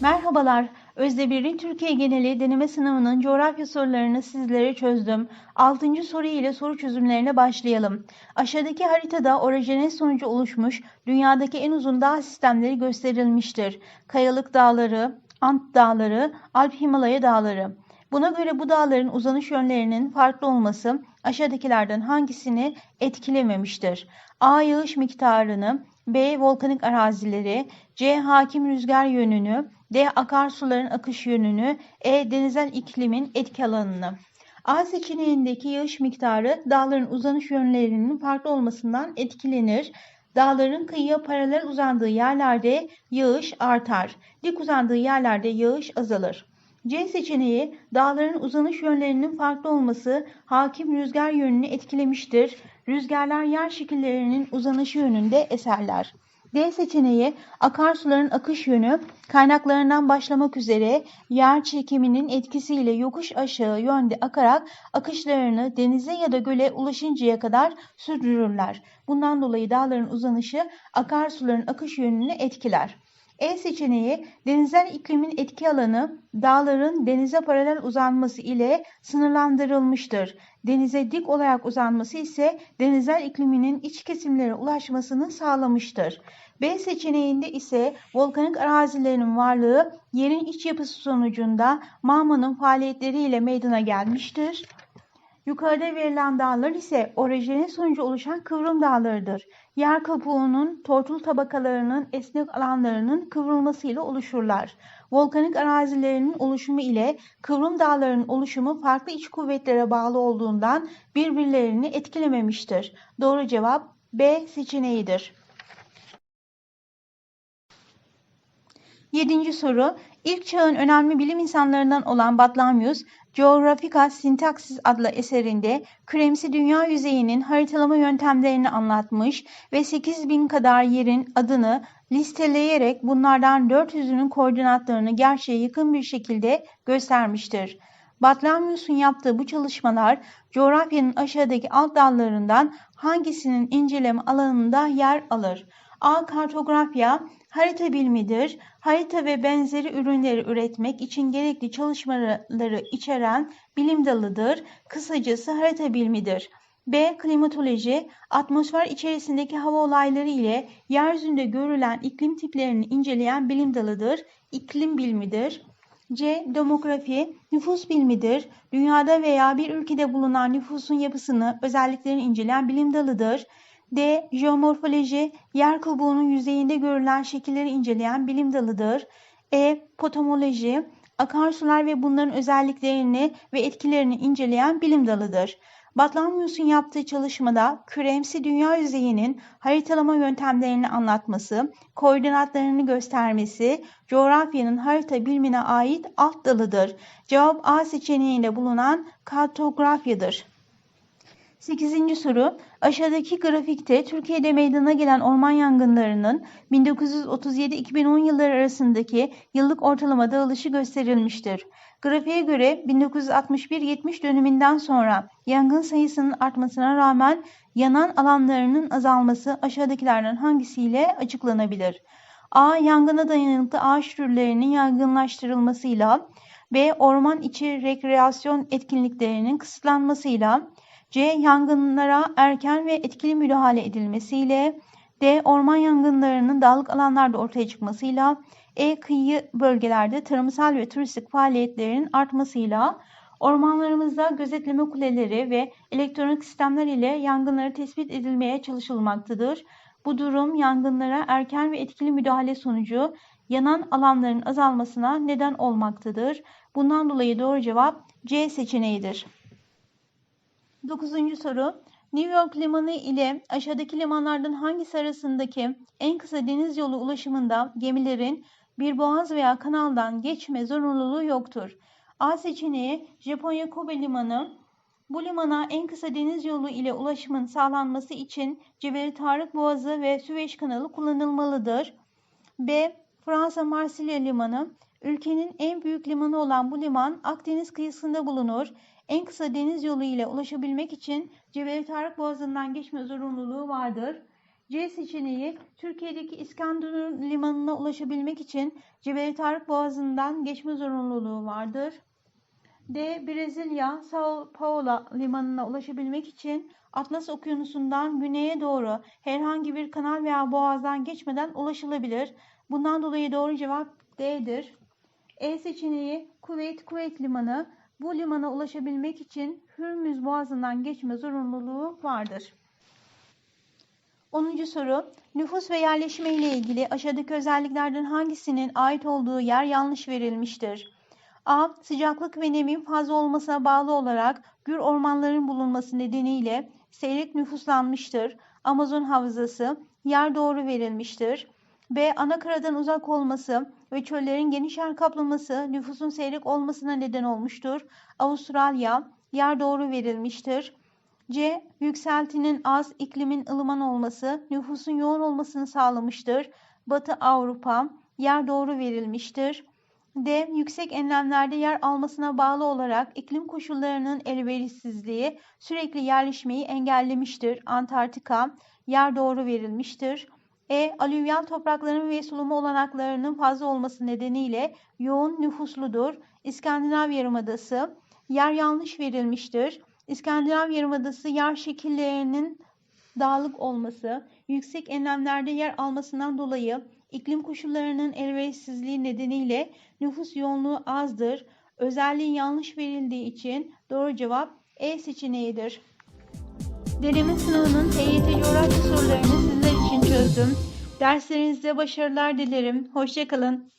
Merhabalar. Özdebir'in Türkiye geneli deneme sınavının coğrafya sorularını sizlere çözdüm. 6. soru ile soru çözümlerine başlayalım. Aşağıdaki haritada orajenes sonucu oluşmuş dünyadaki en uzun dağ sistemleri gösterilmiştir. Kayalık Dağları, Ant Dağları, Alp Himalaya Dağları. Buna göre bu dağların uzanış yönlerinin farklı olması aşağıdakilerden hangisini etkilememiştir? A. Yağış miktarını, B. Volkanik arazileri, C. Hakim rüzgar yönünü, D. Akarsuların akış yönünü, E. Denizel iklimin etki alanını. A seçeneğindeki yağış miktarı dağların uzanış yönlerinin farklı olmasından etkilenir. Dağların kıyıya paralel uzandığı yerlerde yağış artar. Dik uzandığı yerlerde yağış azalır. C seçeneği dağların uzanış yönlerinin farklı olması hakim rüzgar yönünü etkilemiştir. Rüzgarlar yer şekillerinin uzanışı yönünde eserler. D seçeneği akarsuların akış yönü kaynaklarından başlamak üzere yer çekiminin etkisiyle yokuş aşağı yönde akarak akışlarını denize ya da göle ulaşıncaya kadar sürdürürler. Bundan dolayı dağların uzanışı akarsuların akış yönünü etkiler. E seçeneği denizel iklimin etki alanı dağların denize paralel uzanması ile sınırlandırılmıştır. Denize dik olarak uzanması ise denizel ikliminin iç kesimlere ulaşmasını sağlamıştır. B seçeneğinde ise volkanik arazilerin varlığı yerin iç yapısı sonucunda magmanın faaliyetleriyle meydana gelmiştir. Yukarıda verilen dağlar ise orojeni sonucu oluşan kıvrım dağlarıdır. Yer kabuğunun tortul tabakalarının esnek alanlarının kıvrılmasıyla oluşurlar. Volkanik arazilerinin oluşumu ile kıvrım dağlarının oluşumu farklı iç kuvvetlere bağlı olduğundan birbirlerini etkilememiştir. Doğru cevap B seçeneğidir. Yedinci soru. İlk çağın önemli bilim insanlarından olan Batlamyus, Geographica Syntaxis adlı eserinde kremsi dünya yüzeyinin haritalama yöntemlerini anlatmış ve 8000 kadar yerin adını listeleyerek bunlardan 400'ünün koordinatlarını gerçeğe yakın bir şekilde göstermiştir. Batlamyus'un yaptığı bu çalışmalar coğrafyanın aşağıdaki alt dallarından hangisinin inceleme alanında yer alır? A. Kartografya, harita bilimidir. Harita ve benzeri ürünleri üretmek için gerekli çalışmaları içeren bilim dalıdır. Kısacası harita bilimidir. B. Klimatoloji, atmosfer içerisindeki hava olayları ile yeryüzünde görülen iklim tiplerini inceleyen bilim dalıdır. İklim bilimidir. C. Demografi, nüfus bilimidir. Dünyada veya bir ülkede bulunan nüfusun yapısını, özelliklerini inceleyen bilim dalıdır. D. Jeomorfoloji, yer kabuğunun yüzeyinde görülen şekilleri inceleyen bilim dalıdır. E. Potomoloji, akarsular ve bunların özelliklerini ve etkilerini inceleyen bilim dalıdır. Batlamyus'un yaptığı çalışmada küremsi dünya yüzeyinin haritalama yöntemlerini anlatması, koordinatlarını göstermesi, coğrafyanın harita bilimine ait alt dalıdır. Cevap A seçeneğinde bulunan kartografyadır. 8. soru. Aşağıdaki grafikte Türkiye'de meydana gelen orman yangınlarının 1937-2010 yılları arasındaki yıllık ortalama dağılışı gösterilmiştir. Grafiğe göre 1961-70 döneminden sonra yangın sayısının artmasına rağmen yanan alanlarının azalması aşağıdakilerden hangisiyle açıklanabilir? A. Yangına dayanıklı ağaç türlerinin yaygınlaştırılmasıyla B. Orman içi rekreasyon etkinliklerinin kısıtlanmasıyla. Yangınlara erken ve etkili müdahale edilmesiyle D. Orman yangınlarının dağlık alanlarda ortaya çıkmasıyla E. Kıyı bölgelerde tarımsal ve turistik faaliyetlerin artmasıyla ormanlarımızda gözetleme kuleleri ve elektronik sistemler ile yangınları tespit edilmeye çalışılmaktadır. Bu durum yangınlara erken ve etkili müdahale sonucu yanan alanların azalmasına neden olmaktadır. Bundan dolayı doğru cevap C seçeneğidir. Dokuzuncu soru. New York limanı ile aşağıdaki limanlardan hangisi arasındaki en kısa deniz yolu ulaşımında gemilerin bir boğaz veya kanaldan geçme zorunluluğu yoktur? A seçeneği Japonya Kobe Limanı. Bu limana en kısa deniz yolu ile ulaşımın sağlanması için Cebeli Tarık Boğazı ve Süveyş Kanalı kullanılmalıdır. B. Fransa Marsilya Limanı. Ülkenin en büyük limanı olan bu liman Akdeniz kıyısında bulunur. En kısa deniz yolu ile ulaşabilmek için Cebeli Tarık Boğazı'ndan geçme zorunluluğu vardır. C seçeneği Türkiye'deki İskenderun limanına ulaşabilmek için Cebeli Tarık Boğazı'ndan geçme zorunluluğu vardır. D. Brezilya Sao Paulo limanına ulaşabilmek için Atlas Okyanusu'ndan güneye doğru herhangi bir kanal veya boğazdan geçmeden ulaşılabilir. Bundan dolayı doğru cevap D'dir. E seçeneği Kuveyt Kuveyt Limanı. Bu limana ulaşabilmek için Hürmüz Boğazı'ndan geçme zorunluluğu vardır. 10. soru. Nüfus ve yerleşme ile ilgili aşağıdaki özelliklerden hangisinin ait olduğu yer yanlış verilmiştir? A. Sıcaklık ve nemin fazla olmasına bağlı olarak gür ormanların bulunması nedeniyle seyrek nüfuslanmıştır. Amazon havzası yer doğru verilmiştir. B. Anakaradan uzak olması ve çöllerin geniş yer kaplaması nüfusun seyrek olmasına neden olmuştur. Avustralya yer doğru verilmiştir. C. Yükseltinin az, iklimin ılıman olması nüfusun yoğun olmasını sağlamıştır. Batı Avrupa yer doğru verilmiştir. D. Yüksek enlemlerde yer almasına bağlı olarak iklim koşullarının elverişsizliği sürekli yerleşmeyi engellemiştir. Antarktika yer doğru verilmiştir. E. Alüvyal toprakların ve sulama olanaklarının fazla olması nedeniyle yoğun nüfusludur. İskandinav Yarımadası yer yanlış verilmiştir. İskandinav Yarımadası yer şekillerinin dağlık olması, yüksek enlemlerde yer almasından dolayı iklim koşullarının elverişsizliği nedeniyle nüfus yoğunluğu azdır. Özelliği yanlış verildiği için doğru cevap E seçeneğidir. Deneme sınavının TYT coğrafya sorularını için çözdüm. Derslerinizde başarılar dilerim. Hoşçakalın.